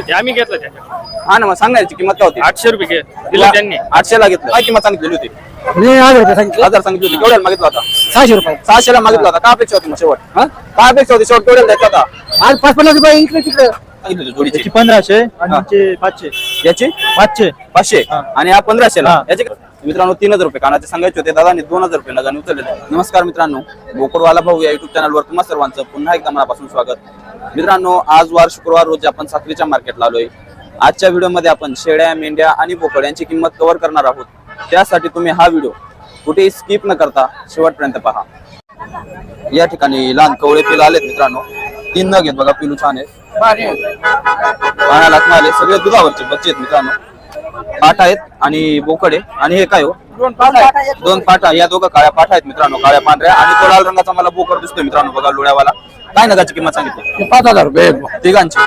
ते आम्ही घेतलं त्याच्या हा ना मग सांगायची किंमत काय होती? आठशे रुपये घे दिलं त्यांनी. आठशे ला घेतलं. काय किंमत सांगितलेली होती. मी हजार रुपये सांगितले हजार सांगितली होती. केवढ्याला मागितला होता? सहाशे रुपये. सहाशे ला मागितला होता. का अपेक्षा होती मग शेवट? हा? काय अपेक्षा होती? शेवट केवढ्याला द्यायचा होता? आज पाच पन्नास रुपये इकडे तिकडे. सांगितली होती जोडीची. पंधराशे हा. आणि आमचे पाचशे. याची? पाचशे. पाचशे? आणि हा पंधराशे ला हा. याचे मित्रांनो तीन हजार रुपये कानाचे सांगायचे होते. दादानी दोन हजार रुपये नगाने उचलले नमस्कार मित्रांनो. बोकडवाला भाऊ या युट्यूब चॅनलवर तुम्हा सर्वांचं पुन्हा एकदा मनापासून स्वागत. मित्रांनो आज वार शुक्रवार रोजी आपण साखरीच्या मार्केटला आलोय. आजच्या व्हिडिओमध्ये आपण शेळ्या मेंढ्या आणि बोकड यांची किंमत कव्हर करणार आहोत. त्यासाठी तुम्ही हा व्हिडिओ कुठेही स्किप न करता शेवटपर्यंत पहा. या ठिकाणी लहान कवळे पिलं आलेत मित्रांनो. तीन नग आहेत बघा पिलू छान आहे पाण्याला आले सगळे दुधावरचे बच्चे आहेत मित्रांनो. पाठ आहेत आणि बोकड आणि हे काय हो? दोन पाठा या दोघं काळ्या पाठा आहेत मित्रांनो काळ्या पांढऱ्या. आणि तो लाल रंगाचा मला बोकड दिसतोय मित्रांनो बघा लोड्यावाला काय नगाची किंमत सांगितली? पाच हजार रुपये तिघांची.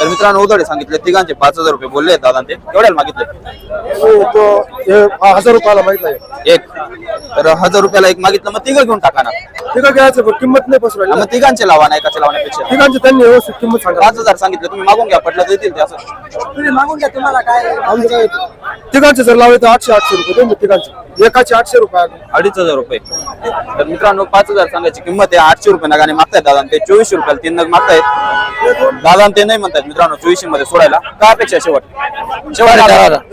तर मित्रांनो उदडे सांगितले तिघांचे पाच हजार रुपये बोलले दादा ते केवढ्याला मागितले? हजार रुपयाला माहीत नाही एक. तर हजार रुपयाला एक मागितलं मग तिघं घेऊन टाका ना. तिकडे घ्यायचं पण किंमत नाही पसरवायला मग तिघांचे लावा ना एकाचे लावण्यापेक्षा. ठिकाणची त्यांनी व्यवस्थित किंमत सांगा पाच हजार सांगितलं तुम्ही मागून घ्या पटलं तर देतील ते असं. तुम्ही मागून घ्या तुम्हाला काय आमचं काय तिघांचे जर लावले तर आठशे आठशे रुपये दोन तिघांचे. एकाचे आठशे रुपये अडीच हजार रुपये. तर मित्रांनो पाच हजार सांगायची किंमत आहे आठशे रुपये नगाने मागतायत दादा ते चोवीसशे रुपयाला तीन नग मागतायत. दादा ते नाही म्हणतात मित्रांनो चोवीसशे मध्ये सोडायला. का अपेक्षा आहे शेवट? शेवट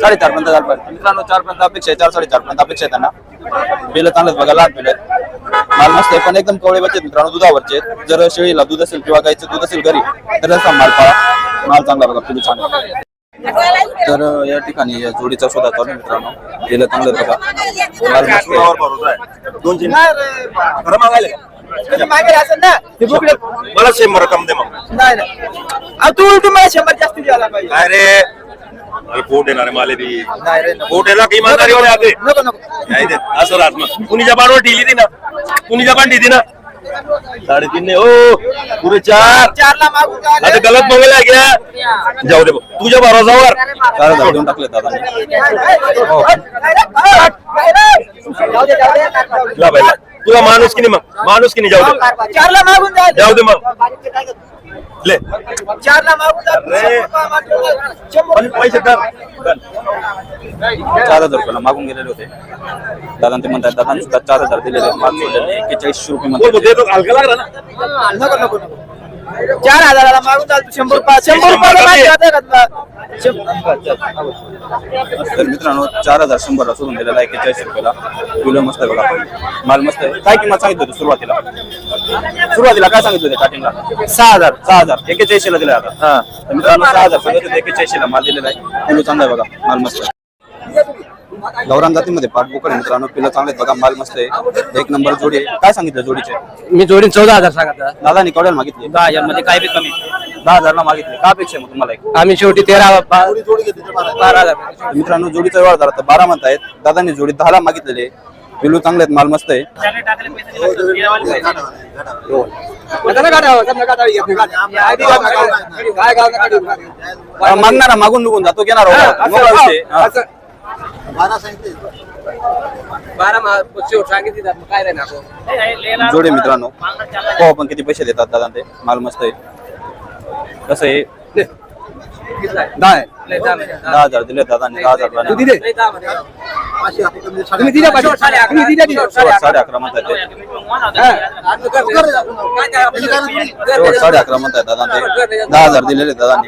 साडेचार पर्यंत झालं पाहिजे मित्रांनो चार पर्यंत अपेक्षा आहे चार साडेचार पर्यंत अपेक्षा आहे त्यांना. बिलं चांगलंच बघा लहान बिलं आहेत. माल मस्त आहे पण एकदम कवळे बच्चे आहेत मित्रांनो दुधावरचे. जर शेळीला दूध असेल किंवा गायचं दूध असेल घरी तर असा माल पाळा. माल चांगला बघा छान आहे. तर या ठिकाणी या जोडीचा शोधा चालू आहे मित्रांनो. गेलं चांगलं बघा. माल आहे. मला शंभर रक्कम दे मग. तू उलटू मला शंभर जास्त द्यायला पाहिजे. काय रे? अरे पोट येणार आहे माले बी की वाले आते नको काय असं राहत मग. कुणी जबानवर ढिली ती ना? कुणी जबान ढिली ना? साडेतीन ने ओ पुरे चार. चारला मागून जा. आता गलत मंगल घ्या जाऊ दे भाऊ. तुझ्या भरोसावर देऊन टाकले दादा. जाऊ दे, जाऊ दे. ला बाईला. तुला माणूस की नाही मग? माणूस की नाही? जाऊ दे. चारला मागून जा. जाऊ दे मग. ले. चारला मागून जा. पण पैसे. चार हजार रुपयाला मागून गेलेले होते. दादा ते म्हणतात दादा सुद्धा चार हजार दिलेले. माल सोडलेले एक्केचाळीसशे रुपये म्हणतात नको नको. चार हजाराला मागून चाल तू शंभर रुपये शंभर रुपयाला मागे होते का तुला? शंभर. तर मित्रांनो चार हजार शंभरला सोडून दिलेला एक्केचाळीस रुपयाला. किलो मस्त आहे बघा. माल मस्त आहे. काय किंमत सांगितली होती सुरुवातीला? सुरुवातीला काय सांगितलं होते स्टार्टिंगला सहा हजार. सहा हजार. एक्केचाळीसशे ला दिला आता. तर मित्रांनो सहा हजार सांगितलं होते माल दिलेला आहे. किलो चांगला आहे बघा. माल मस्त आहे. गौरान जातीमध्ये पाठबोकड आहे मित्रांनो पिलं चांगले आहेत बघा माल मस्त आहे. एक नंबर जोडी आहे. काय सांगितलं जोडीचे? मी जोडीन चौदा हजार सांगत दादानी केवढ्याला मागितली? दहा हजारमध्ये काय बी कमी. दहा हजारला मागितली. का अपेक्षा आहे मग तुम्हाला एक? आम्ही शेवटी तेरा बारा हजार. तर मित्रांनो जोडीचा व्यवहार झाला तर बारा म्हणतायत दादांनी जोडी दहाला मागितलेले पिलू चांगले आहेत माल मस्त आहे. अं, मागणारा मागून निघून जातो घेणार मोकळा विषय. हा. बारा सांगितली. काय जोडे मित्रांनो हो आपण किती पैसे देतात दादा ते? माल मस्त आहे. कसं आहे? दहा आहे. दहा हजार दिले दादाने दहा हजार दिले साडे अकरा म्हणतात साडे अकरा म्हणतात दादा ते. दहा हजार दिलेले दादाने.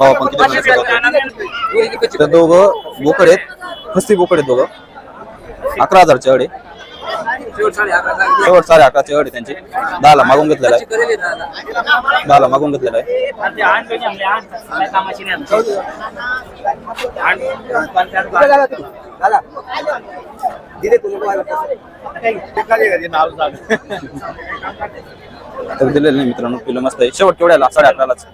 हो किती देतात? तर दोघं बोकड आहेत. खस्ती बोकड आहेत दोघं. अकरा हजारचे अडे. शेवट साडे अकराचे अडे त्यांचे. दहाला मागून घेतलेला आहे. दहाला मागून घेतलेला आहे. तर दिलेलं नाही मित्रांनो. किलो मस्त आहे. शेवट केवढ्याला साडे अकरालाच.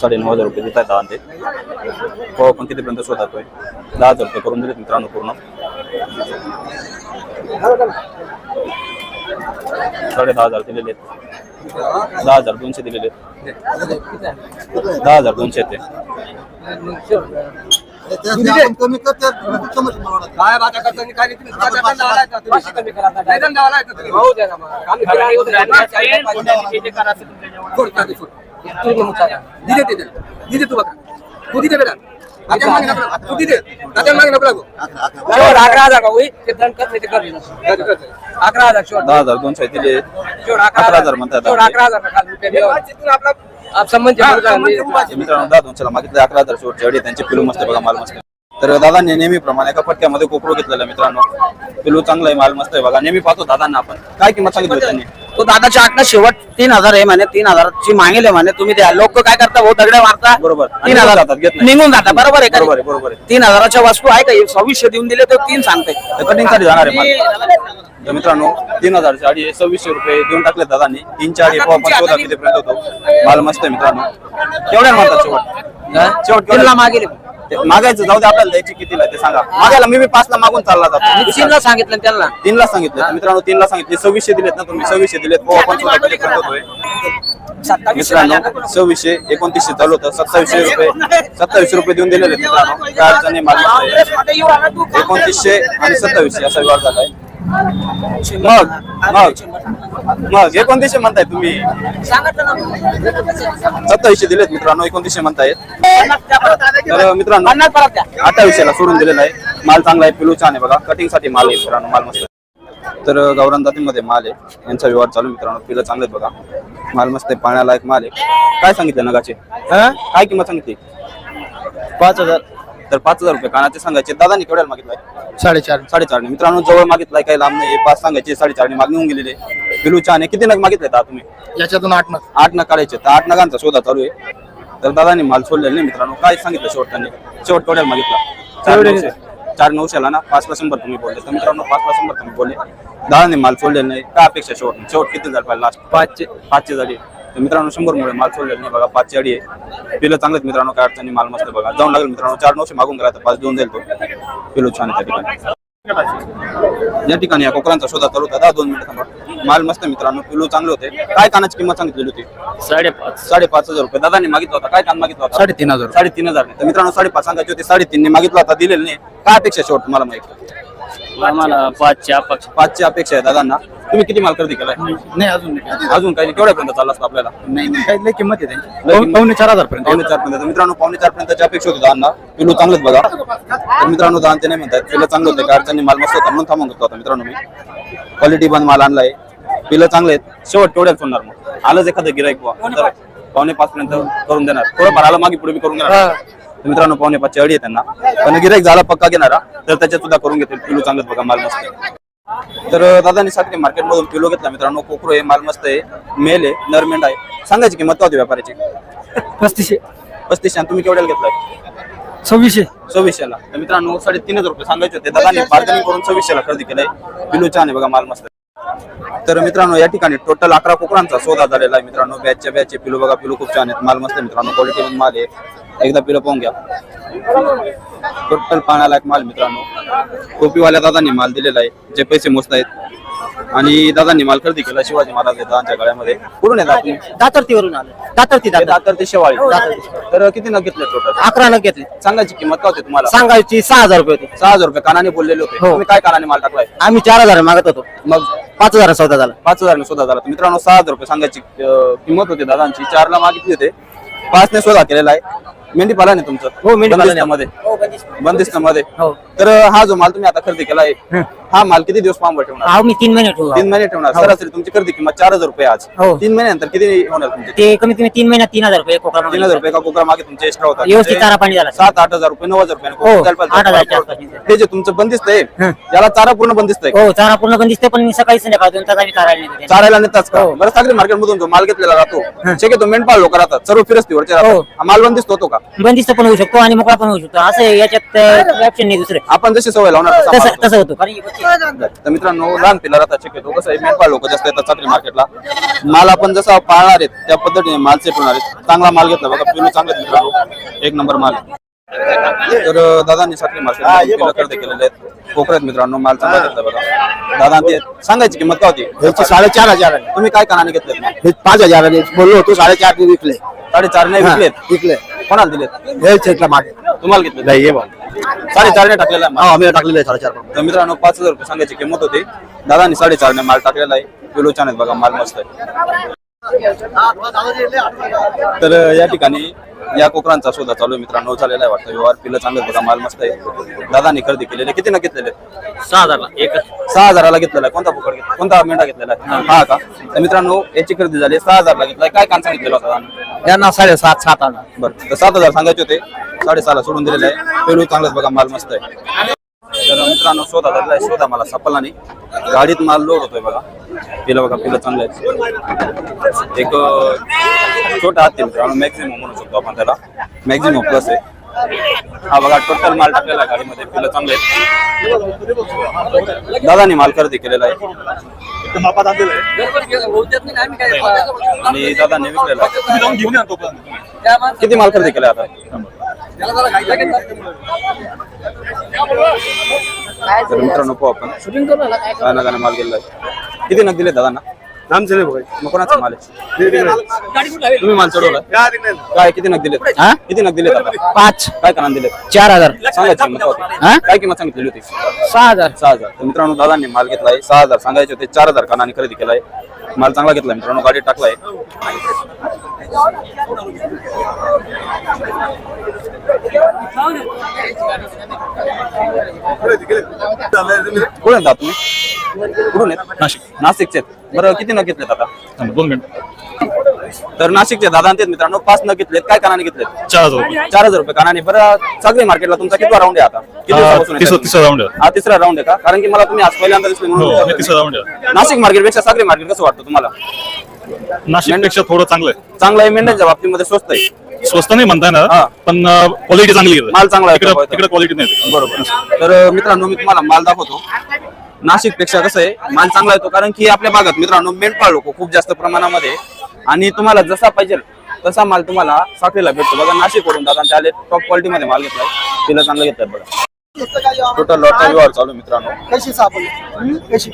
साडे नऊ हजार रुपये देत आहेत दहा ते. हो पण कितीपर्यंत शोधातोय? दहा हजार रुपये करून दिलेत मित्रांनो पूर्ण. साडे दहा हजार दिलेले आहेत. दहा हजार दोनशे दिलेले आहेत दहा हजार दोनशे आहेत ते कमी करते काय बाता करताना काय रीती अकरा हजार का होई? ते दंड ते. अकरा हजार. दहा हजार दोनशे दिले अकरा हजार म्हणतात. सोड, अकरा हजार का खाली रुपये द्यावं. आप संबंध मित्रांनो दहा दोनशेला मागितले अकरा हजार शेवटची अडी त्यांचे पिलू मस्त आहे बघा माल मस्त. तर दादांनी नेहमीप्रमाणे एका फटक्यामध्ये कोकरू घेतलेला आहे मित्रांनो पिलू चांगला आहे माल मस्त आहे बघा नेहमी पाहतो दादांना आपण काय किंमत सांगितली त्यांनी तो दादाच्या आठ शेवट तीन हजार आहे म्हणे तीन हजारची मागेल म्हणे. तुम्ही द्या. लोक काय करता भाऊ दगड्या मारता? बरोबर. तीन हजार जातात, घेत नाही. निघून जाता बरोबर आहे का बरोबर आहे, बरोबर आहे. तीन हजाराच्या वस्तू आहे का? सव्वीसशे देऊन दिले तर तीन सांगते. कटिंगसाठी जाणार आहे माल तर मित्रांनो तीन हजार साडी आहे सव्वीसशे रुपये देऊन टाकले दादांनी. तीन चाळी आपण शोधा कितीपर्यंत होतो. माल मस्त आहे मित्रांनो. केवढ्या म्हणतात शेवट? शेवट तीनला मागेल ते मागायचं जाऊ दे आपल्याला द्यायची कितीला आहे ते सांगा. मागायला मी बी पाचला मागून चालला जातो. तीनला सांगितलं त्यांना. तीनला सांगितलं. तर मित्रांनो तीनला सांगितले सव्वीसशे दिलेत ना तुम्ही सव्वीसशे दिलेत आपण सुद्धा मित्रांनो सव्वीसशे एकोणतीसशे चालू होतं. सत्तावीसशे रुपये सत्तावीसशे रुपये देऊन दिलेले मित्रांनो. काय अडचण आहे. एकोणतीसशे आणि सत्तावीसशे असा व्यवहार झालाय मग मग मग एकोणतीसशे म्हणताय तुम्ही. सत्तावीसशे दिलेत मित्रांनो एकोणतीसशे म्हणतायत तर मित्रांनो अठ्ठावीसशेला सोडून दिलेला आहे. माल चांगला आहे पिलू छान आहे बघा. कटिंगसाठी माल आहे मित्रांनो माल मस्त. तर गावरान जातीमध्ये माल आहे. यांचा व्यवहार चालू आहे मित्रांनो. पिलं चांगले बघा. माल मस्त आहे पाण्यालायक माल आहे. काय सांगितलं नगाचे? काय किंमत सांगितली? पाच हजार. तर पाच हजार रुपये कानाचे सांगायचे. दादानी केवढ्याला मागितलाय? साडेचार. साडेचारने. मित्रांनो जवळ मागितलाय काही लांब नाही. पाच सांगायचे साडेचारने मागणी होऊन गेलेले पिलू छान आहे. किती नग मागितले आता तुम्ही? याच्यातून आठ नग. आठ नग काढायचे. तर आठ नगांचा शोधा चालू आहे. तर दादानी माल सोडलेला नाही मित्रांनो. काय सांगितलं शेवट त्यांनी शेवट केवढ्याला मागितला? चार नऊशे. चार नऊशेला ना? पाचला शंभर तुम्ही बोलले. तर मित्रांनो पाचला शंभर तुम्ही बोलले. दादाने माल सोडलेला नाही. काय अपेक्षा शेवट? शेवट किती झालं पाहिजे लास्ट पाचशे. पाचशे झाली. तर मित्रांनो शंभर मुळे माल सोडलेला नाही बघा. पाचशे अडी आहे. पिलं चांगलेत मित्रांनो काय अडचणी माल मस्त बघा. जाऊन लागेल मित्रांनो. चार नऊशे मागून तर पाच देऊन जाईल तो. पिलो छान आहे त्या ठिकाणी. या ठिकाणी या कोकरांचा शोधा चालू होता. दहा दोन मिनिटं थांबा. माल मस्त मित्रांनो. पिलू चांगले होते. काय कानाची किंमत सांगितलेली होती? साडेपाच. साडेपाच हजार रुपये. दादांनी मागितला होता. काय कान मागितला होता? साडेतीन हजार. साडेतीन हजार. तर मित्रांनो साडेपाच सांगायचे होते. साडेतीनने मागितला होता. दिलेलं नाही. काय अपेक्षा शेवट? तुम्हाला माहिती आम्हाला पाचशे अपेक्षा. पाचची अपेक्षा आहे दादांना. तुम्ही किती माल खरेदी केलाय? नाही अजून नाही. अजून काही केवढ्यापर्यंत चालला असतं आपल्याला? नाही नाही काही लय किंमत आहे त्यांची. किंमत. पावणे चार हजार पर्यंत पावणे चार पर्यंत. तर मित्रांनो पावणे चार पर्यंतची अपेक्षा होती दादांना. पिलू चांगलंच बघा. तर मित्रांनो दादा ते नाही म्हणतात पिलं चांगलं होतं काय अडचणी माल मस्त होता म्हणून थांबून होता मित्रांनो मी. क्वालिटी बंद माल आणलाय. पिलं चांगले आहेत शेवट केवढ्यात होणार मग. आलंच एखादं गिराईक पावणे पाच पर्यंत करून देणार. थोडं आलं मागे पुढे बी करून देणार. तर मित्रांनो पावणे पाचची अडी आहे त्यांना. पण गिराईक झाला पक्का घेणारा. तर त्याच्यात सुद्धा करून घेतील. पिलू चांगलं बघा माल मस्त. तर दादानी साखरे मार्केट मधून किलो घेतला मित्रांनो. कोकरू आहे माल मस्त आहे. मेल आहे नरमेंड आहे. सांगायची किंमत होती व्यापाराची पस्तीसशे. पस्तीसशे. आणि तुम्ही केवढ्याला घेतलाय? सव्वीसशे. सव्वीसशेला. तर मित्रांनो साडेतीन हजार रुपये सांगायचे होते. दादानी बार्गेनिंग करून सव्वीसशेला खरेदी केलाय. पिलू छान आहे बघा माल मस्त. तर मित्रांनो या ठिकाणी टोटल अकरा कोकरांचा सौदा झालेला आहे मित्रांनो. बॅचच्या बॅचचे पिलू बघा पिलू खूप छान आहेत. माल मस्त आहे मित्रांनो. क्वालिटी माल आहे. एकदा पिलं पाहून घ्या. टोटल पाण्यालायक माल मित्रांनो. टोपीवाल्या दादांनी माल दिलेला आहे. जे पैसे मोजत आहेत. आणि दादांनी माल खरेदी केला. शिवाजी महाराज दादांच्या गळ्यामध्ये. कुठून येतात तुम्ही? दातरतीवरून आलं. दातरती दातर दातर ते शेवाळी. तर किती न घेतले टोटल अकरा न घेतले. सांगायची किंमत काय होती तुम्हाला? सांगायची सहा हजार रुपये होते. सहा हजार रुपये. कानाने बोललेले होते. हो. तुम्ही काय कानाने माल टाकलाय? आम्ही चार हजार मागत होतो. मग? पाच हजार सौदा झाला. पाच हजार सुद्धा झाला. तर मित्रांनो सहा हजार रुपये सांगायची अं, किंमत होती दादांची. चारला मागितली होते. पाचने शोधा केलेला आहे. मेंढी पाला नाही तुमचं? हो, आहे. मध्ये? बंदिस्त. मध्ये. हो. तर हा जो माल तुम्ही आता खरेदी केलाय हा माल किती दिवस फार्मवर ठेवणार? हा मी तीन महिने ठेवू तीन महिने ठेवणार. सरासरी तुमची खरेदी किंमत चार हजार रुपये आज. हो. तीन महिन्यानंतर किती होणार तुमचे? ते कमीत कमी तीन महिन्यात तीन हजार रुपये कोकणा तीन हजार रुपये का कोकरा मागे तुमचे एक्स्ट्रा होतात. व्यवस्थित म्हणजे चारा पाणी झाला. सात आठ हजार रुपये नऊ हजार रुपये हो, आठ हजारच्या आसपास. हे जे तुमचं बंदिस्त आहे याला चारा पूर्ण बंदिस्त आहे हो चारा पूर्ण पण दिसते पण मी सकाळी संध्याकाळ दोन तास आम्ही चारायला नेतो. चारायला नेताच का? हो. बरं सागरी मार्केट मधून जो माल घेतलेला राहतो शक्यतो मेंढपाळ लोक राहतात सर्व फिरस्तीवरचे राहतात. हो. हा माल बंदिस्त होतो का? बंदिस्त पण होऊ शकतो आणि मोकळा पण होऊ शकतो. असं आहे, याच्यात ऑप्शन नाही दुसरे. आपण जशी सवय लावणार तसा होतो. तसं होतो. कारण ही तर मित्रांनो लहान पिल्ला राहतात शक्यतो कसं आहे मेंढपाळ लोक जास्त येतात सागरी मार्केटला माल आपण जसा पाळणार आहेत त्या पद्धतीने माल होणार आहेत. चांगला माल घेतला. बघा पिलू चांगले मित्रांनो. एक नंबर माल. तर दादांनी साखरी मार्केट खरेदी केलेले आहेत कोकणात मित्रांनो माल चांगला घेतला बघा. दादा ते सांगायची किंमत काय होती? याची साडेचार हजार तुम्ही काय कानाने घेतले हे पाच हजार बोललो होतो साडेचार विकले. साडेचार नाही विकलेत? विकले. कोणाला दिलेत? हे चेकला मागे. तुम्हाला घेतले नाही हे बघ. साडेचारने टाकलेला आहे माल. हा आम्ही टाकलेलं आहे साडेचार तर मित्रांनो पाच हजार रुपये सांगायची किंमत होती. दादानी साडेचारने माल टाकलेला आहे. किलो छान आहेत बघा माल मस्त आहे. तर या ठिकाणी या कोकरांचा शोधा चालू आहे मित्रांनो. झालेला आहे वाटतं व्यवहार. पिलं चांगलं बघा. माल मस्त आहे. दादानी खरेदी केलेले किती ना घेतलेले सहा हजारला. एक. सहा हजाराला घेतलेला आहे. कोणता फुकट घेतला? कोणता मेंढा घेतलेला आहे? हा. का? तर मित्रांनो याची खरेदी झाली सहा हजारला घेतलाय काय कान सांगितलेलं होता दादाने? यांना साडेसात सात हजार. बरं. तर सात हजार सांगायचे होते. साडेसहाला सोडून दिलेले आहे. पेरू चांगलंच बघा. माल मस्त आहे. तर मित्रांनो शोधा धरला शोधा मला सापडला नाही. गाडीत माल लोड होतोय बघा. पिलं बघा पिलं चांगलं आहे एक छोटा हात मित्रांनो मॅक्झिमम म्हणू शकतो आपण त्याला. मॅक्झिमम प्लस आहे. हा बघा टोटल माल टाकलेला आहे गाडीमध्ये पिलं चांगलं आहेत दादानी माल खरेदी केलेला आहे. आणि दादांनी विकलेला किती माल खरेदी केला आता? तर मित्रांनो पाहू आपण. गाणं गाणं माल गेलेला आहे. किती नग दिले दादांना? आमचं नाही बघाय मग कोणाचा माल आहे? तुम्ही माल चढवला? काय किती नग दिले हा? किती नग दिले दादा? पाच. काय काना दिले चार हजार. सांगायची किंमत. हा? काय किंमत सांगितलेली होती? सहा हजार. सहा हजार. तर मित्रांनो दादांनी माल घेतलाय सहा हजार सांगायचे होते. चार हजार कानाने खरेदी केलाय. माल चांगला घेतलाय मित्रांनो गाडी टाकलाय. कुठून येतात तुम्ही? कुठून येत? नाशिक. नाशिकचे आहेत. बरं किती न घेतलेत आता? दोन मिनिट तर नाशिकचे दादा तेच मित्रांनो पाच न घेतलेत. काय कानाने घेतलेत? चार हजार रुपये. चार हजार रुपये कानाने. बरं चांगली मार्केटला तुमचा कितवा राऊंड आहे आता? किती दिवसापासून तिसरा राऊंड आहे. हा तिसरा राऊंड आहे का? कारण की मला तुम्ही आज पहिल्यांदा दिसले म्हणून हो विचारलं तिसरा राऊंड आहे. नाशिक मार्केटपेक्षा सागरी मार्केट कसं वाटतं तुम्हाला? नाशिकपेक्षा थोडं चांगलं आहे. चांगलं आहे मेंढ्यांच्या बाबतीमध्ये स्वस्त आहे. स्वस्त नाही म्हणताय ना हा. पण क्वालिटी चांगली आहे. माल चांगला आहे. का? तिकडे तिकडे क्वालिटी नाही. बरोबर. तर अं, मित्रांनो मी तुम्हाला माल दाखवतो. नाशिकपेक्षा कसं आहे माल चांगला येतो कारण की आपल्या भागात मित्रांनो मेंढपाळ लोक खूप जास्त प्रमाणामध्ये आणि तुम्हाला जसा पाहिजे तसा माल तुम्हाला साखरेला भेटतो. बघा नाशिक वरून दादा ते आले टॉप क्वालिटी मध्ये माल घेतलाय. तिला चांगलं घेतलाय बघा. टोटल लॉटचा व्यवहार चालू मित्रांनो. कशी सापडली? कशी?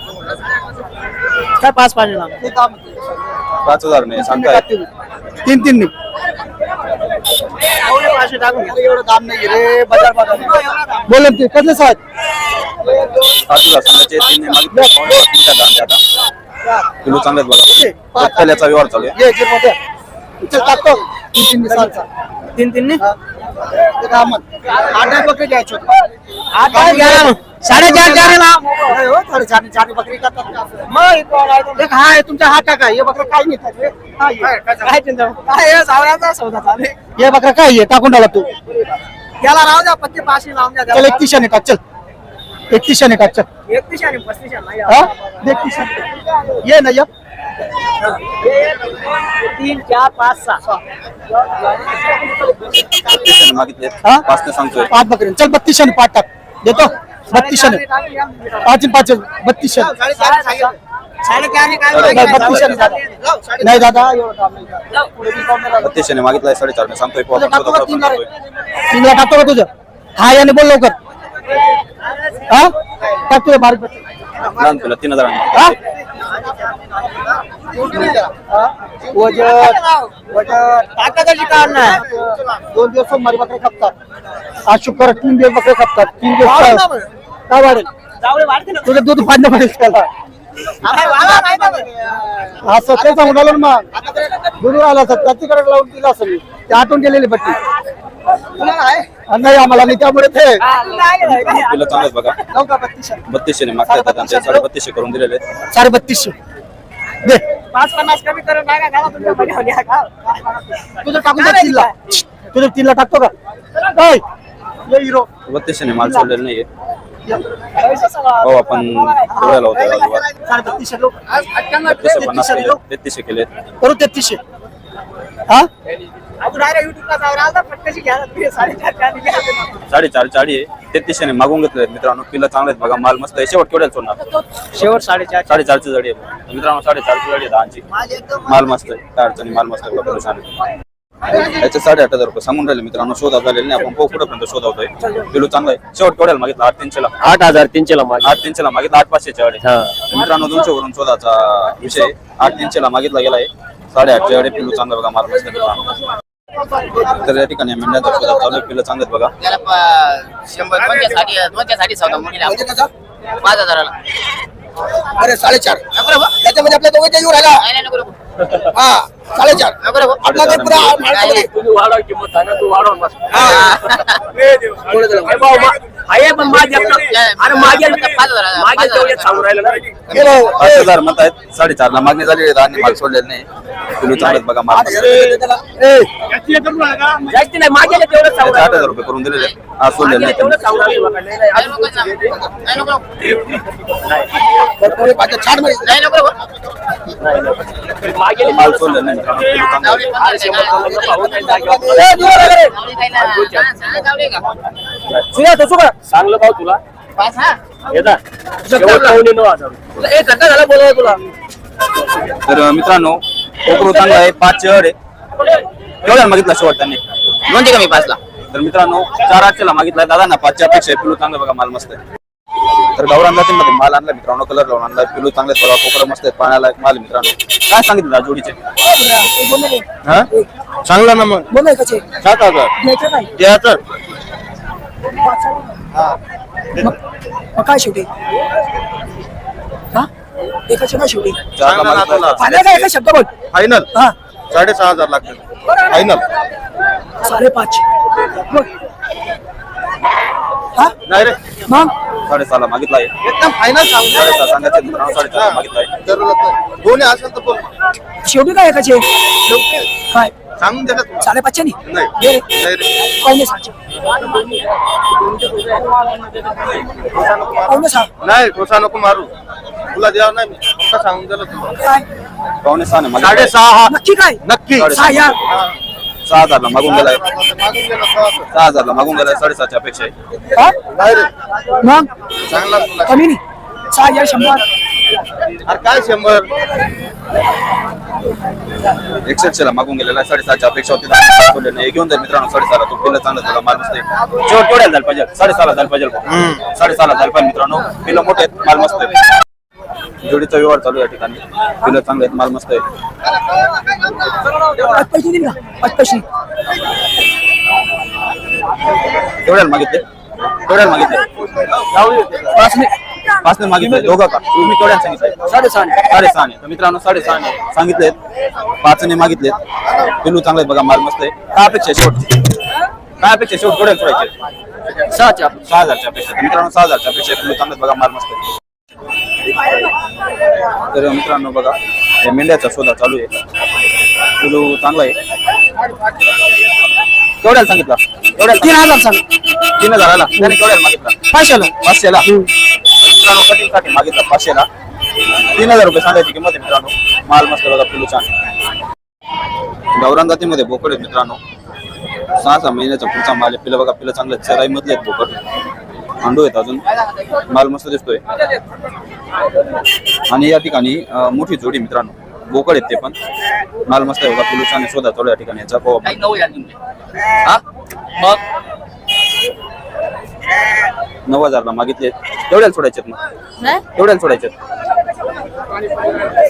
काय पाच काम पाच हजार नाही सांगताय. तीन तीन नाही एवढं काम नाही रे बाजार बाजार बोल ते कसले साहेब? हजार सांगायचे तीन नाही मागितले पावणे पाच मिनिटात आणते आता. किलो चांगले आहेत बघा पत्त्याचा व्यवहार चालू आहे. ये गिरमध्ये चल टाकतो. तीन तीन दिवसांचा. तीन तीन काम आठ बकरी घ्यायचे साडेचार चार नाही हो, साडेचार चार बकरी करतात का? मग एक हा तुमच्या हा टाका हे बकरा काय. हा, हे. काय चिंता काय हे सावळ्याचा सौदा चालू आहे. हे बकरा काय आहे? टाकून टाका तू. त्याला राहू द्या पत्ते पाचशे लावून द्या. चल एकतीसशे टाक. चल. एकतीसशे टाक. चल. एकतीसशे हा? एकतीसशे ये ना ये. तीन चार पाच सहा बत्तीसशे मागितले हा? पाच ते सांगतोय पाच बकरी चल बत्तीसशे पाच टाक देतो बत्तीसशे पाच आणि पाच बत्तीसशे नाही दादा एवढं काम नाही. बत्तीसशे मागितलाय साडेचार सांगतोय तुझं टाकतो का तीनला रे? सांगतोय तीनला टाकतो का तुझं हा याने बोल लवकर हा बारीक. लहान तुला तीन हजार हा? हा? दोन दिवस सोमवारी बकरे खपतात. आज तीन दिवस बकरे खपतात. तीन दिवस काय वाढेल? तुझं दूध पाडणं पडेल त्याला. आलं ना मग. दूध आला असत त्याच्याकडे लावून दिला असेल ते आटून गेलेली बट्टी नाही आम्हाला नाही. त्यामुळे ते तुला चांगलंच बघा. जाऊ का बत्तीसशे? बत्तीसशे मागतात ते साडे बत्तीसशे करून दिलेले आहेत. साडे बत्तीसशे. दे. पाच पन्नास कमी करून टाका घाला तुमच्या बजावण्या का तुझं टाकून द्या तीनला तुझं तीनला टाकतो का? ये हिरो. बत्तीसशे माल सोडलेला नाहीये. हो आपण थोड्याला होतो गाडीवर. साडे बत्तीसशे लोक. बत्तीसशे पन्नास केले. तेहतीसशे केले करू तेहतीसशे हा? साडेचार चाळी आहे. तेहतीसशे मागून घेतले मित्रांनो पिला चांगले आहेत बघा. माल मस्त आहे. शेवट केवढ्याला सोडणार? शेवट साडेचार. साडेचारची जडी आहे मित्रांनो साडेचारची जडी आहे दहाची. माल मस्त आहे. काय अडचणी माल मस्त आहे. बघा छान आहे. याचे साडेआठ हजार रुपये सांगून राहिले मित्रांनो. शोधा झालेले नाही. आपण पुढे पर्यंत शोधावतोय. किलो चांगला आहे. शेवट केवढ्याला मागितला? आठ तीनशेला. आठ हजार तीनशेला मागे आठ तीनशेला मागितला. आठ पाचशेच्या अडे मित्रांनो दोनशे वरून शोधाचा विषय आठ तीनशेला मागितला गेलाय. साडेआठच्या अडे पिलू चांगला बघा. माल मस्त तर या ठिकाणी मेंढ्यांचा शोधा चालू आहेत बघा. त्याला शंभरसाठी दोनच्या साठी सौदा मुलीला पाच हजाराला. अरे साडेचार. नको रे बुवा. त्याच्यामध्ये आपल्या दोघांच्या येऊ राहिला. नाही नाही, नको रे बुवा. हा साडेचार. नको रे. आपला काही पुरा नाही, नाही. तुम्ही वाढवा किंमत सांगा तू वाढवा मस्त हा. अरे भाऊ, मा- आहे पण माझ्या अरे पाच पाच तेवढ्यात राहिलं ना. हे पाच हजार मागणी झाली आहे आणि माल सोडलेला नाही. बघा माल जास्त नाही माझ्या आठ हजार रुपये करून दिलेले. हा सोडलेले नाही त्यांनी. नाही, सोडलेला नाही चांगलं नाही? सुया, तो सुका. भाऊ तुला. पाच हा. येतात शेवट पाहुणे नऊ हजार. ए धक्का झाला बोलाय तुला. तर मित्रांनो कोकरू चांगला आहे पाच चढ आहे. केवढ्या मागितला शेवट त्यांनी? दोनशे कमी पाचला? तर मित्रांनो चार आठशेला मागितलाय दादा ना पाचशे अपेक्षा आहे. पिलू चांगलं बघा माल मस्त आहे. तर गावरान जातीमध्ये माल आणला मित्रांनो कलर लावून आणला. पिलू चांगले बघा कोकरं मस्त आहेत पाण्याला एक माल आहे मित्रांनो. काय सांगितलं दादा जोडीचे? हा? चांगला ना मग. सात हजार. मग काय शेवटी? हा? एकाचे काय शेवटी. चारला मागितलाय. पाण्या काय एका शब्द बोल. फायनल हा. साडेसहा हजार लागतील. फायनल साडेपाच. बोल. हा? नाही रे. मग? साडेसहाला मागितलाय एकदम फायनल साडेसहा सांगायचे मित्रांनो साडेसहा मागितलाय दोन्ही असेल तर बोल. शेवटी काय एकाचे? काय? सांगून दिलं तू. साडेपाचशे नाही. नाही नाही रे. पावणे सहाचे पावणे सहा. नाही ठोसा नको मारू तुला द्यावं नाही मी. फक्त सांगून दिलं तुला. काय? पावणे सहा नाही. साडेसहा नक्की काय? नक्की. सहा. या सहा. हजारला मागून गेलाय. मागून गेलं सहा हजार. सहा हजारला मागून गेलाय साडेसहाची अपेक्षा आहे. हा? नाही रे. मग? चांगला तुला कमी नाही. सहा या शंभर. अरे काय शंभर? एकशे ला मागून गेलेला साडेसहाची अपेक्षा होती नाही. घेऊन जाईल मित्रांनो साडेसहाला तो पिलं चांगलं त्याला माल मस्त शेवट झालं पाहिजे? साडेसहाला झालं पाहिजे साडेसहाला झालं पाहिजे मित्रांनो. पिलं मोठे आहेत माल मस्त आहे. जोडीचा व्यवहार चालू या ठिकाणी. पिलं चांगले आहेत माल मस्त आहे. केवढ्याला मागितले? केवढ्याला मागितले? पाच नाही पाच ने मागितले दोघं का? तुम्ही केवढ्याला सांगितलं? साडेसहा ने तर मित्रांनो साडेसहा ने सांगितलेत. पाच ने मागितलेत. पिलू चांगले बघा माल मस्त आहे. काय अपेक्षा आहे शेवट? काय अपेक्षा आहे शेवट? सोडायचे सहाच्या. सहा हजारच्या अपेक्षा तर मित्रांनो सहा हजारच्या अपेक्षा पिलू चांगले आहेत बघा माल मस्त आहे. तर मित्रांनो बघा मेंढ्याचा शोधा चालू आहे. पिलू चांगला आहे. केवढ्याला सांगितलं? केवढ्याला तीन हजार सांग तीन हजाराला? त्याने केवढ्याला मागितला? पाचशेला. पाचशेला? मित्रांनो कटिंगसाठी मागितलं पाचशेला. तीन हजार रुपये सांगायची किंमत आहे मित्रांनो. माल मस्त बघा पिलू छान. जातीमध्ये बोकड आहेत मित्रांनो. सहा सहा महिन्याचा पुढचा माल आहे. पिलं बघा पिलं चांगलं चराई मधले आहेत बोकड. अंडू आहेत अजून. माल मस्त दिसतोय. आणि या ठिकाणी मोठी जोडी मित्रांनो. बोकड आहेत ते पण. माल मस्त आहे बघा पिलू आहे. शोधा चालू आहे या ठिकाणी याचा. पाहू आपण. काही नऊ या तुमचे हा? मग? नऊ हजारला मागितले. तेवढ्याला सोडायचे मग. नाही? तेवढ्याला सोडायचे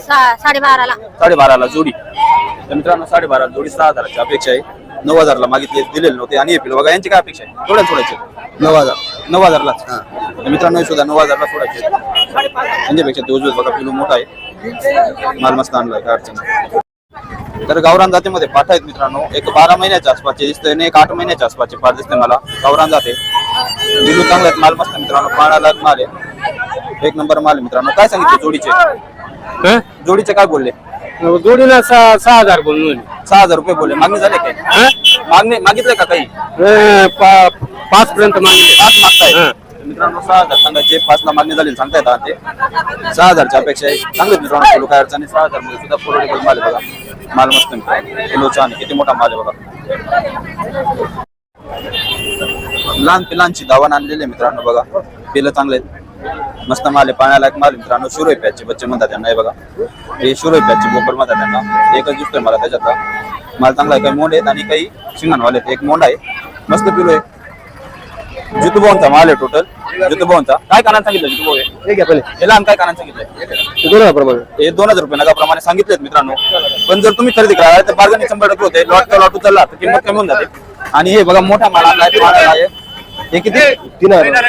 सा- साडेबाराला. साडेबाराला जोडी. तर मित्रांनो साडेबारा जोडी सहा हजाराची अपेक्षा आहे. नऊ हजारला मागितले दिलेले नव्हते. आणि हे बघा यांची काय अपेक्षा आहे? थोड्या सोडायचे नऊ हजार. नऊ हजारलाच. तर मित्रांनो हे सुद्धा नऊ हजारला सोडायचे यांच्यापेक्षा तो उजवीत बघा पिलू मोठा आहे. माल मस्त आणलाय काय अडचण नाही. तर गावरान जातीमध्ये पाठ आहेत मित्रांनो. एक बारा महिन्याच्या आसपासचे दिसतंय आणि एक आठ महिन्याच्या आसपासचे पाठ दिसते मला. गावरान जाते. बिलू चांगले आहेत माल मस्त मित्रांनो पाण्याला माल आहे. एक नंबर माल आहे मित्रांनो. काय सांगितले जोडीचे? जोडीचे काय बोलले? जोडीला सहा सहा हजार बोलून सहा हजार रुपये बोलले. मागणी झाले काय? मागणी मागितले का काही? पाच पर्यंत मागितले पाच मागताय? मित्रांनो सहा हजार सांगायचे पाच ला मागणी झाली सांगता येतात ते सहा हजारच्या अपेक्षा आहे. चांगले मित्रांनो चालू काय अडचणी सहा हजारमध्ये सुद्धा पोरडेबल माल बघा. माल मस्त आहे किलो छान किती मोठा माल आहे बघा. लहान पिलांची दावण आणलेली आहे मित्रांनो बघा. पिलं चांगले आहेत. मस्त माले पाण्याला एक माल मित्रांनो शिरोई प्याचे बच्चे म्हणतात त्यांना हे बघा. हे शिरोई प्याचे बोकड म्हणतात त्यांना. एकच दिसतोय मला त्याच्यात. माल चांगला आहे. काही मोंड आहेत आणि काही शिंगणवाले आहेत. एक मोंड आहे. मस्त पिलो आहे. जितूभाऊंचा माल आहे टोटल जितूभाऊंचा काय कानात सांगितलं जितूभाऊ हे? घ्या पहिले. लहान काय कानात सांगितलं दोन हजार प्रमाणे. हे दोन हजार रुपये नगाप्रमाणे सांगितलेत मित्रांनो. पण जर तुम्ही खरेदी कराल तर बार्गेनिंग शंभर टक्के होते. लॉट लॉट उचलला तर किंमत कमी होऊन जाते. आणि हे बघा मोठा माल आणला आहे, हे किती? तीन हजार.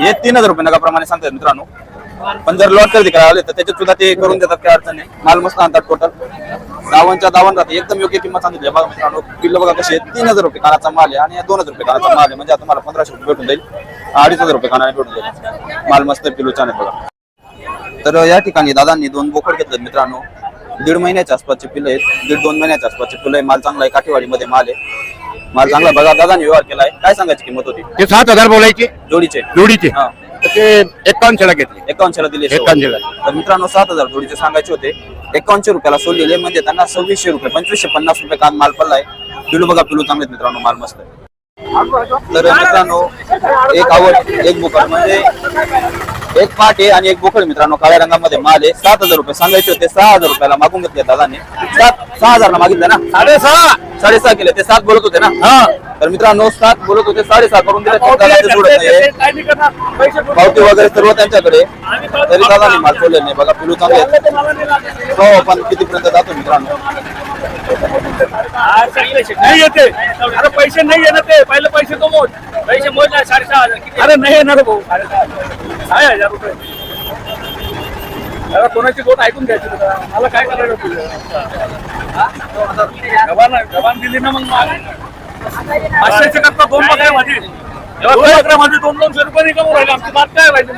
हे तीन हजार रुपये नगाप्रमाणे सांगतात मित्रांनो. पण जर लॉट खरेदी करायला आले तर त्याच्यात सुद्धा ते करून देतात काय अडचण नाही. माल मस्त आणतात टोटल दावणच्या दावण राहते. एकदम योग्य किंमत सांगितली. बघा मित्रांनो किलो बघा कसे. तीन हजार रुपये कानाचा माल आहे आणि दोन हजार रुपये कानाचा माल आहे. म्हणजे आता मला पंधराशे रुपये भेटून जाईल. अडीच हजार रुपये कानाने भेटून जाईल. माल मस्त किलो छान आहे बघा. तर या ठिकाणी दादांनी दोन बोकड घेतलेत मित्रांनो. दीड महिन्याच्या आसपासचे पिलं आहेत. दीड दोन महिन्याच्या आसपासचे पिलं आहे माल चांगला आहे काठीवाडीमध्ये माल आहे. माल चांगला. बघा दादांनी व्यवहार केलाय. काय सांगायची किंमत होती? ते सात हजार बोलायचे. जोडीचे. जोडीचे. हा. ते एकावन्नशेला घेतले. एकावन्नशेला दिले शेवट. एकावन्नशेला. तर मित्रांनो सात हजार जोडीचे सांगायचे होते. एकावन्नशे रुपयाला सोडलेले म्हणजे त्यांना सव्वीसशे रुपये पंचवीसशे पन्नास रुपये कान माल पडलाय. पिलू बघा पिलू चांगले मित्रांनो माल मस्त आहे. तर मित्रांनो एक आवड एक बोकड म्हणजे एक पाट आहे आणि एक बोकड मित्रांनो काळ्या रंगामध्ये माल. आहे सात हजार रुपये सांगायचे होते सहा हजार रुपयाला मागून घेतले दादाने. सात सहा हजारला मागितले ना? साडेसहा! साडेसहा केले ते सात बोलत होते ना? तर मित्रांनो सात बोलत होते साडेसहा करून दिले तर दादा ते सोडत नाहीये. पावती वगैरे सर्व त्यांच्याकडे. तरी दादा माल सोडले नाही. बघा पिलू चांगले. हो पण कितीपर्यंत जातो मित्रांनो? नाही येते. अरे पैसे नाही येणार ते. पहिले पैसे तो पैसे मोजला साडेसहा हजार. अरे नाही येणार भाऊ. काय हजार रुपये अरे कोणाची गोट ऐकून घ्यायची तुला मला काय करायचं तुझं गबान गबान दिली ना मग मला. करता दोन बकऱ्यामध्ये माझी बकऱ्यामध्ये दोन दोनशे रुपये कमवून राहिले आमची. बात काय असते?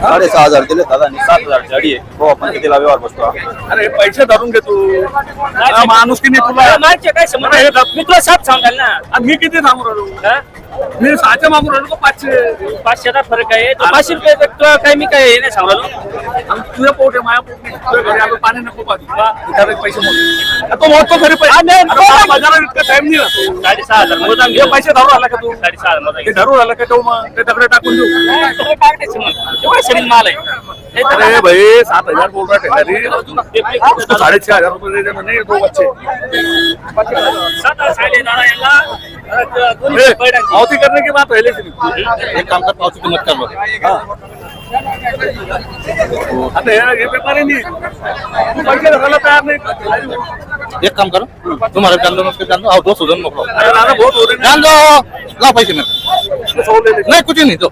साडेसहा हजार दिले दादानी सात हजार गाडी आहे. हो आपण कितीला व्यवहार बसतो? हा? अरे पैसे धरून घे तू. हा, माणूस की नाही तुला? काय समज मी तुला सात सांगाल ना. आणि मी किती सांगू राहिलो? मी सहाच्या मागून राहिलो का पाचशे? पाचशेचा फरक आहे. तो पाचशे रुपये तुला काय मी काय हे नाही सांगालो आणि तुझ्या पोट आहे माझ्या पोट नाही. तुझ्या घरी आलो पाणी नको पाणी पैसे मोज तो मोजतो घरी पैसे. बाजारात इतका टाइम नाही राहतो. साडेसहा हजार हे पैसे धरून आला का तू? साडेसहा हजार ते धरून आला का तो मग? ते दगडे टाकून देऊ. शरीर माल आहे? अरे भाई सात हजार बोल रहा है उसको साढ़े छह हजार रुपए दे देना नहीं दो बच्चे पावती करने की बात पहले से। एक काम कर पावती मत कर लो हे. हे नाही तू पैसे धरायला तयार नाही एक काम करो तुम्हारे जान दो उसके जान दो आओ दो सौ जन मोकलो अरे हो हैं जान दो ला पैसे मेरे नहीं कुछ ही नहीं दो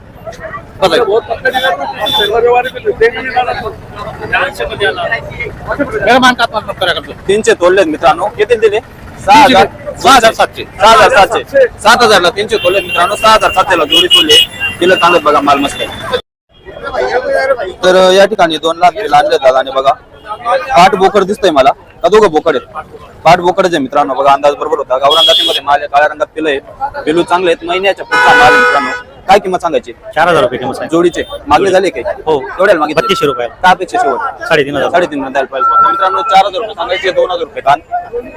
तीनशे तोडलेत मित्रांनो. किती दिले सहा हजार. सहा हजार सातशे. सहा हजार सातशे. सात हजारला तीनशे तोडले मित्रांनो. सहा हजार सातशेला जोडी तोडले. तिला चांगलं बघा माल मस्त आहे. तर या ठिकाणी दोन लाख बिल आणले दादाने बघा. पाठ बोकड दिसतंय मला. का दोघं बोकड आहेत? पाठ बोकडच आहे मित्रांनो. बघा अंदाज बरोबर होता. गावरान जातीमध्ये माल आहे काळ्या रंगात पिलं आहे पिलू चांगले आहेत. महिन्याच्या पुढचा माल मित्रांनो. काय किंमत सांगायची? चार हजार रुपये किंमत जोडीचे. मागणी झाली काय हो. एवढ्याला मागितले. बत्तीसशे रुपये. काय अपेक्षा शेवट? साडेतीन हजार. साडेतीन मध्ये द्यायला पाहिजे. तर मित्रांनो चार हजार रुपये सांगायचे दोन हजार रुपये कान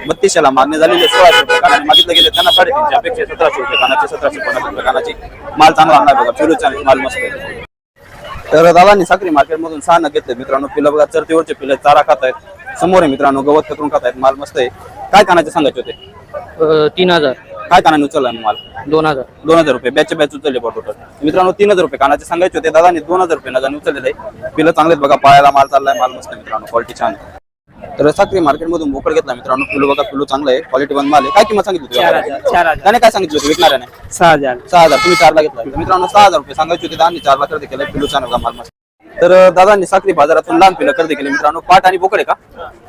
बत्तीसशेला मागणी झालेली आहे, सोळाशे रुपये कानाने मागितलं गेले. त्यांना साडेतीनशे अपेक्षा आहे, सतराशे रुपये कानाचे सतराशे पन्नास रुपये कानाची माल चांगला आणणार बघा. चांगली माल मस्त आहे. तर दादांनी साखरी मार्केट मधून सहा नग घेतले. मित्रांनो पिलं बघा चरतीवरचे पिलं चारा खात आहेत समोर आहे मित्रांनो गवत करून खात आहेत माल मस्त आहे. काय कानाचे सांगायचे होते? तीन हजार. काय कानाने उचलला माल? दोन हजार. दोन हजार रुपये. बॅच बॅच उचलले बा टोटल मित्रांनो तीन हजार रुपये. कानाचे सांगायचे होते दादानी दोन हजार रुपये नगाने उचललेले आहे. पिलं चांगलेत बघा पायाला माल चाललाय माल मस्त मित्रांनो क्वालिटी छान तर साखरी मार्केट मधून बोकड घेतला मित्रांनो पिलू बघा पिलू चांगलं आहे क्वालिटी बंद माल आहे. काय किंमत सांगितली होती? त्याने काय सांगितलं होतं विकणाऱ्याने? सहा हजार. सहा हजार. तुम्ही चारला घेतला. मित्रांनो सहा हजार रुपये सांगायचे होते दादांनी चारला खरेदी केलं पिलू छान बघा माल मस्त तर दादांनी साखरी बाजारातून लहान पिलं खरेदी केली. मित्रांनो पाट आणि बोकड का?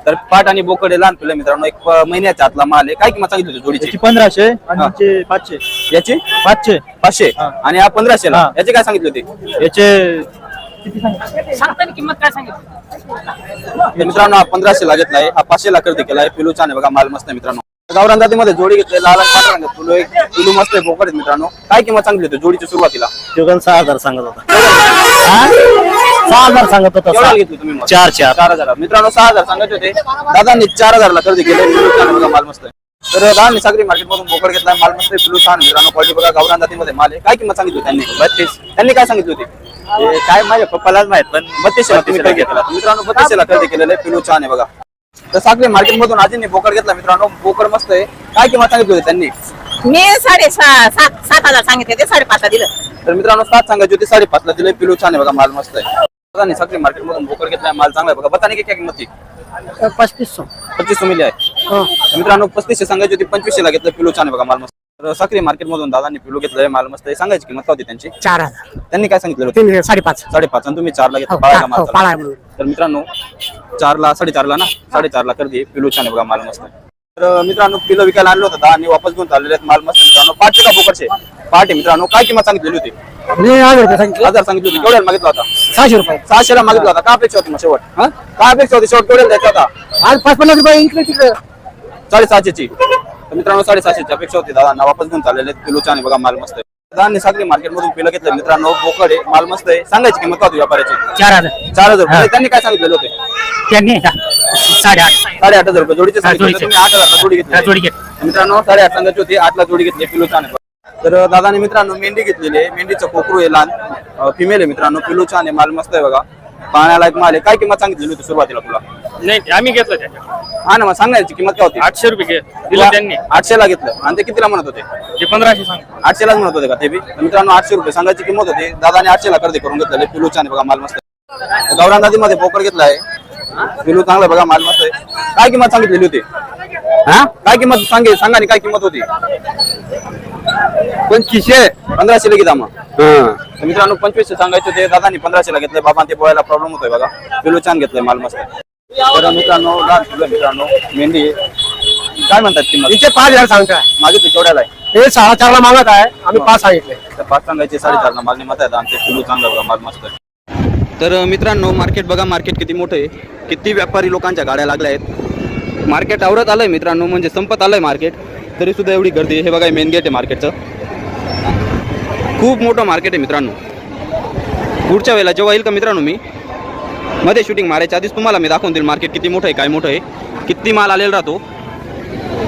तर पाट आणि बोकड लहान पिलं. मित्रांनो एक महिन्याच्या आतला माल आहे. काय किंमत सांगितली होती जोडीची? पंधराशे हा. आणि पाचशे. याची? पाचशे. पाचशे. आणि हा पंधराशे ला हा. याची काय सांगितली होती? याचे सांगताना किंमत काय सांगितली? तर मित्रांनो हा पंधराशे ला घेतलाय हा पाचशे ला खरेदी केलाय पिलू छान आहे बघा माल मस्त आहे मित्रांनो. गावरान जातीमध्ये जोडी घेतली लाल आणि पांढऱ्या रंगात पिलू एक पिलू मस्त आहे बोकड आहेत मित्रांनो. काय किंमत सांगली होती जोडीची सुरुवातीला? सहा हजार सांगत होता. सहा हजार सांगत होता केवढ्याला सहा. घेतली तुम्ही मग? चार चार. चार हजार. मित्रांनो सहा हजार सांगायचे होते. दादांनी चार हजार ला खरेदी केले. पिलू छान आहे बघा माल मस्त आहे. तर दादांनी सागरी मार्केट मधून बोकड घेतला माल मस्त आहे पिलू छान मित्रांनो क्वालिटी बघा गावरान जातीमध्ये माल आहे. काय किंमत सांगितली होती त्यांनी? बत्तीस. त्यांनी काय सांगितली होती? काय माझ्या पप्पालाच माहीत पण बत्तीसशे ला तुम्ही खरेदी घेतला मित्रांनो बत्तीसशे ला खरेदी केलेलं आहे पिलू छान आहे बघा. तर साखरे मार्केट मधून अजून बोकड घेतला. मित्रांनो बोकड मस्त आहे. काय किंमत सांगितली होती त्यांनी? मी साडे सात सात हजार सांगितले ते साडेपाचला दिलं. तर मित्रांनो सात सांगायची होती साडेपाच ला दिले पिलू छान आहे बघा माल मस्त आहे. दादानी साखरे मार्केट मधून बोकड घेतलाय माल चांगला आहे बघा. बताने की काय किंमत ती पस्तीस सौ पच्चीस मिली आहे. तर मित्रांनो पस्तीसशे सांगायची होती पंचवीसशे ला घेतलं पिलू छान आहे बघा माल मस्त. तर साखरे मार्केट मधून दादांनी पिलू घेतलंय माल मस्त आहे. सांगायची किंमत काय होती त्यांची? चार हजार. त्यांनी काय सांगितलं होतं? तीन साडेपाच. साडेपाच. आणि तुम्ही चारला घेतला हो, हो, माल बाळा चालला. म्हणून. तर मित्रांनो चारला साडेचारला ना? साडेचारला कर दे पिलू छान आहे बघा माल मस्त आहे. तर मित्रांनो पिलं विकायला आणलं होतं आणि वापस घेऊन चाललेले आहेत माल मस्त. मित्रांनो पाचशे का बोकडचे पाठ मित्रांनो. काय किंमत सांगितलेली होती? मी हजार रुपये सांगितले. हजार सांगितली होती. केवढ्याला मागितला होता? सहाशे रुपये. सहाशेला मागितला होता. का अपेक्षा होती मग शेवट? हा? काय अपेक्षा होती शेवट? केवढ्याला द्यायचा होता? आज पाच पन्नास रुपये इकडे तिकडे. साडेसहाशेची. तर मित्रांनो साडेसहाशेची अपेक्षा होती दादा. वापस घेऊन चाललेले आहेत. छान आहे बघा माल मस्त आहे. दादांनी साखरी मार्केट मधून पिलं घेतलं. मित्रांनो बोकड आहे माल मस्त आहे. सांगायची किंमत काय होती व्यापाराची चार हजार. चार हजार. रुपये त्यांनी काय सांगितलेले होते? त्यांनी साडेआठ. साडेआठ हजार रुपये जोडीचे सांगितले जोडीचे. तुम्ही आठ हजार जोडी घेतली जोडी घेत मित्रांनो साडेआठ सांगायची होती आठला जोडी घेतली पिलू छान आहे तर दादाने मित्रांनो मेंढी घेतलेली आहे. मेंढीचं कोकरू आहे लहान. फिमेल आहे मित्रांनो पिलू छान आहे माल मस्त आहे बघा. पाहण्यालायक माल आहे. काय किंमत सांगितलेली होती सुरुवातीला तुला? नाही आम्ही घेतलं त्याच्या हा ना मग सांगायची किंमत काय होती? आठशे रुपये घे. दिलं त्यांनी. आठशे ला घेतलं. आणि ते कितीला म्हणत होते? ते पंधराशे सांग. आठशे लाच म्हणत होते का ते बी? तर मित्रांनो आठशे रुपये सांगायची किंमत होती. दादाने आठशे ला खरेदी करून घेतलेले पिलू छान आहे बघा माल मस्त आहे. गौरा नदीमध्ये पोकर घेतला आहे. पिलू चांगला बघा माल मस्त आहे. काय किंमत सांगितलेली होती? हा? काय किंमत सांगे सांगा आणि काय किंमत होती? पंचवीसशे पंधराशे ला घेता मग. तर मित्रांनो पंचवीसशे सांगायचे ते दादानी पंधराशे ला घेतले बाबा ते बोलायला प्रॉब्लेम होतोय बघा. पिलू छान घेतलंय माल मस्त. तर मित्रांनो लहान पिलू मित्रांनो मेंढी. काय म्हणतात किंमत? तिचे पाच हजार सांगताय. मागे ते केवढ्याला? आहे हे सहा चारला मागत आहे आम्ही पाच सांगितले. तर पाच सांगायचे साडेचार ना मागणी मत आहेत आमचे किलो चांगलं बघा माल मस्त आहे. तर मित्रांनो मार्केट बघा मार्केट किती मोठं आहे. किती व्यापारी लोकांच्या गाड्या लागल्या आहेत. मार्केट आवरत आहे मित्रांनो म्हणजे संपत आलं आहे मार्केट तरीसुद्धा एवढी गर्दी आहे. हे बघा मेन गेट आहे मार्केटचं खूप मोठं मार्केट आहे मित्रांनो. पुढच्या वेळेला जेव्हा येईल का मित्रांनो मी? मध्ये शूटिंग मारायच्या आधीच तुम्हाला मी दाखवून देईल मार्केट किती मोठं आहे काय मोठं आहे. किती माल आलेला राहतो.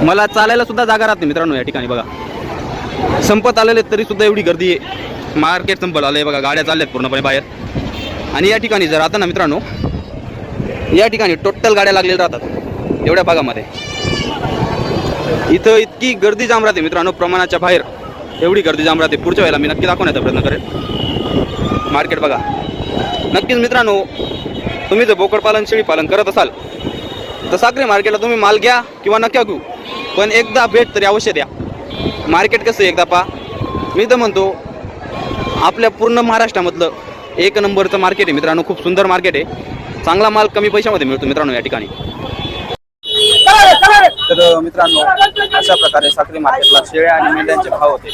मला चालायला सुद्धा जागा राहते मित्रांनो या ठिकाणी बघा. संपत आलेले आहेत एवढी गर्दी आहे. मार्केट संपत आलं आहे बघा गाड्या चालल्यात पूर्णपणे बाहेर. आणि या ठिकाणी जर आता ना मित्रांनो या ठिकाणी टोटल गाड्या लागलेल्या राहतात एवढ्या भागामध्ये. इथं इतकी गर्दी जाम राहते मित्रांनो प्रमाणाच्या बाहेर एवढी गर्दी जाम राहते. पुढच्या वेळेला मी नक्की दाखवण्याचा प्रयत्न करेन. मार्केट बघा. नक्कीच मित्रांनो तुम्ही जर बोकडपालन शेळीपालन करत असाल तर साखरे मार्केटला तुम्ही माल घ्या किंवा नक्या घेऊ पण एकदा भेट तरी अवश्य द्या. मार्केट कसं एकदा पा मी तर म्हणतो आपल्या पूर्ण महाराष्ट्रामधलं एक नंबरचं मार्केट आहे मित्रांनो खूप सुंदर मार्केट आहे. चांगला माल कमी पैशामध्ये मिळतो मित्रांनो या ठिकाणी. तर मित्रांनो अशा प्रकारे साखरी मार्केटला शेळ्या आणि मेंढ्यांचे भाव होते.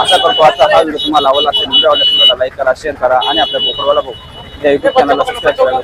अशा करतो आजचा हा व्हिडिओ तुम्हाला आवडला असेल व्हिडिओ आवडला तुम्हाला लाईक करा शेअर करा आणि आपल्या बोकडवाला भाऊ या युट्यूब चॅनलला सबस्क्राईब करायला